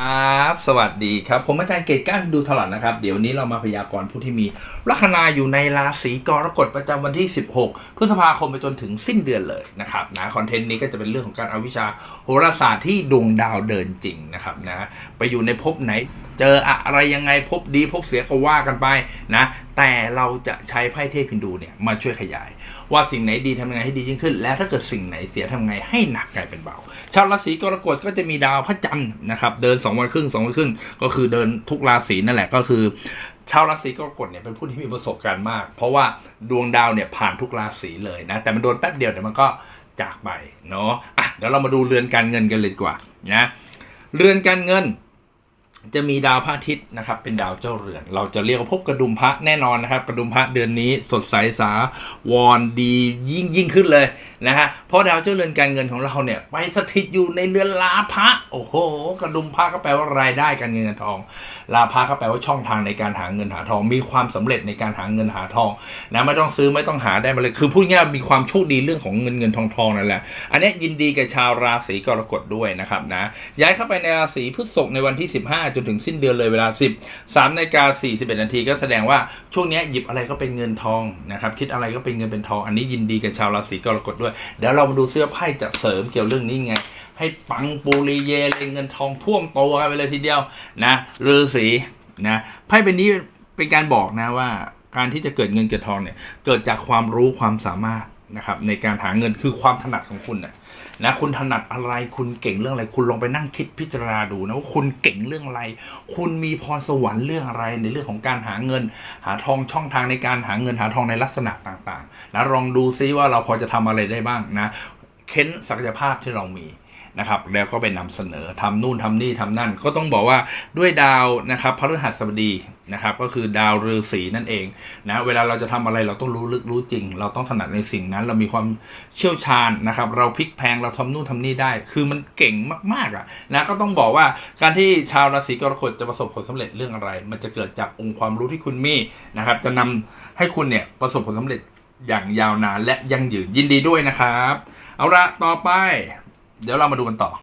ครับสวัสดีครับ ผมอาจารย์เกตก้านดูถลัดนะครับ เดี๋ยวนี้เรามาพยากรณ์ผู้ที่มีลัคนาอยู่ในราศีกรกฎประจำวันที่ 16 พฤษภาคมไปจนถึงสิ้นเดือนเลยนะครับนะคอนเทนต์นี้ก็จะเป็นเรื่องของการเอาวิชาโหราศาสตร์ที่ดวงดาวเดินจริงนะครับนะไปอยู่ในภพไหน เจออะไรยังไงภพดีภพเสียก็ว่ากันไปนะ แต่เราจะใช้ไพ่เทพฮินดูเนี่ยมาช่วยขยาย ว่าสิ่งไหนดีทำยังไงให้ดียิ่งขึ้น และถ้าเกิดสิ่งไหนเสียทำไงให้หนักกลายเป็นเบา ชาวราศีกรกฎก็จะมีดาวพระจันทร์นะครับ เดิน 2 วันครึ่ง2วันครึ่งก็คือเดินทุกราศีนั่นแหละก็คือชาวราศีกรกฎเนี่ยเป็นผู้ที่มีประสบการณ์มาก เพราะว่าดวงดาวเนี่ยผ่านทุกราศีเลยนะ แต่มันโดนแป๊บเดียวเดี๋ยวมันก็จากไปเนาะอะเดี๋ยวเรามาดูเรือนการเงินกันเลยดีกว่านะเรือนการเงิน จะมีดาวพระอาทิตย์นะครับ เป็นดาวเจ้าเรือน เราจะเรียกว่าพบกระดุมพระแน่นอนนะครับ กระดุมพระเดือนนี้สดใสสาวรดียิ่งยิ่งขึ้นเลยนะฮะเพราะดาวเจ้าเรือนการเงินของเราเนี่ยไปสถิตอยู่ในเรือนลาภะโอ้โห กระดุมพระก็แปลว่ารายได้การเงินทอง ลาภะก็แปลว่าช่องทางในการหาเงินหาทอง มีความสำเร็จในการหาเงินหาทองนะไม่ต้องซื้อไม่ต้องหาได้มาเลยคือพูดง่ายมีความโชคดีเรื่องของเงินเงินทองทองนั่นแหละอันนี้ยินดีกับชาวราศีกรกฎด้วยนะครับนะย้ายเข้าไปในราศีพฤษภในวันที่ 15จนถึงสิ้นเดือนเลยเวลา 10 3นาฬิกา41 นาทีก็แสดงว่าช่วงนี้หยิบอะไรก็เป็นเงินทองนะครับคิดอะไรก็เป็นเงินเป็นทอง อันนี้ยินดีกับชาวราศีกรกฎด้วยเดี๋ยวเรามาดูเสื้อไพ่จะเสริมเกี่ยวเรื่องนี้ไง ให้ปังปูรีเยเลยเงินทองท่วมตัวกันไปเลยทีเดียวนะฤาษีนะไพ่เป็นนี้เป็นการบอกนะว่าการที่จะเกิดเงินเกิดทองเนี่ยเกิดจากความรู้ความสามารถ นะครับในการหาเงินคือความถนัดของคุณนะนะคุณถนัดอะไรคุณเก่งเรื่องอะไร คุณลองไปนั่งคิดพิจารณาดูนะว่าคุณเก่งเรื่องอะไร คุณมีพรสวรรค์เรื่องอะไรในเรื่องของการหาเงิน หาทองช่องทางในการหาเงินหาทองในลักษณะต่างๆนะลองดูซิว่าเราพอจะทำอะไรได้บ้างนะเค้นศักยภาพที่เรามี นะครับแล้วก็ไปนำเสนอทำนู่นทำนี่ทำนั่น ก็ต้องบอกว่าด้วยดาวนะครับพฤหัสบดีนะครับก็คือดาวฤาษีนั่นเองนะเวลาเราจะทำอะไรเราต้องรู้ลึกรู้จริง เราต้องถนัดในสิ่งนั้น เรามีความเชี่ยวชาญนะครับ เราพลิกแพลงเราทำนู่นทำนี่ได้ คือมันเก่งมากๆอะนะก็ต้องบอกว่าการที่ชาวราศีกรกฎจะประสบผลสำเร็จเรื่องอะไร มันจะเกิดจากองค์ความรู้ที่คุณมีนะครับ จะนำให้คุณเนี่ยประสบผลสำเร็จอย่างยาวนานและยั่งยืนยินดีด้วยนะครับ เอาละต่อไป เดี๋ยวเรามาดูกันต่อ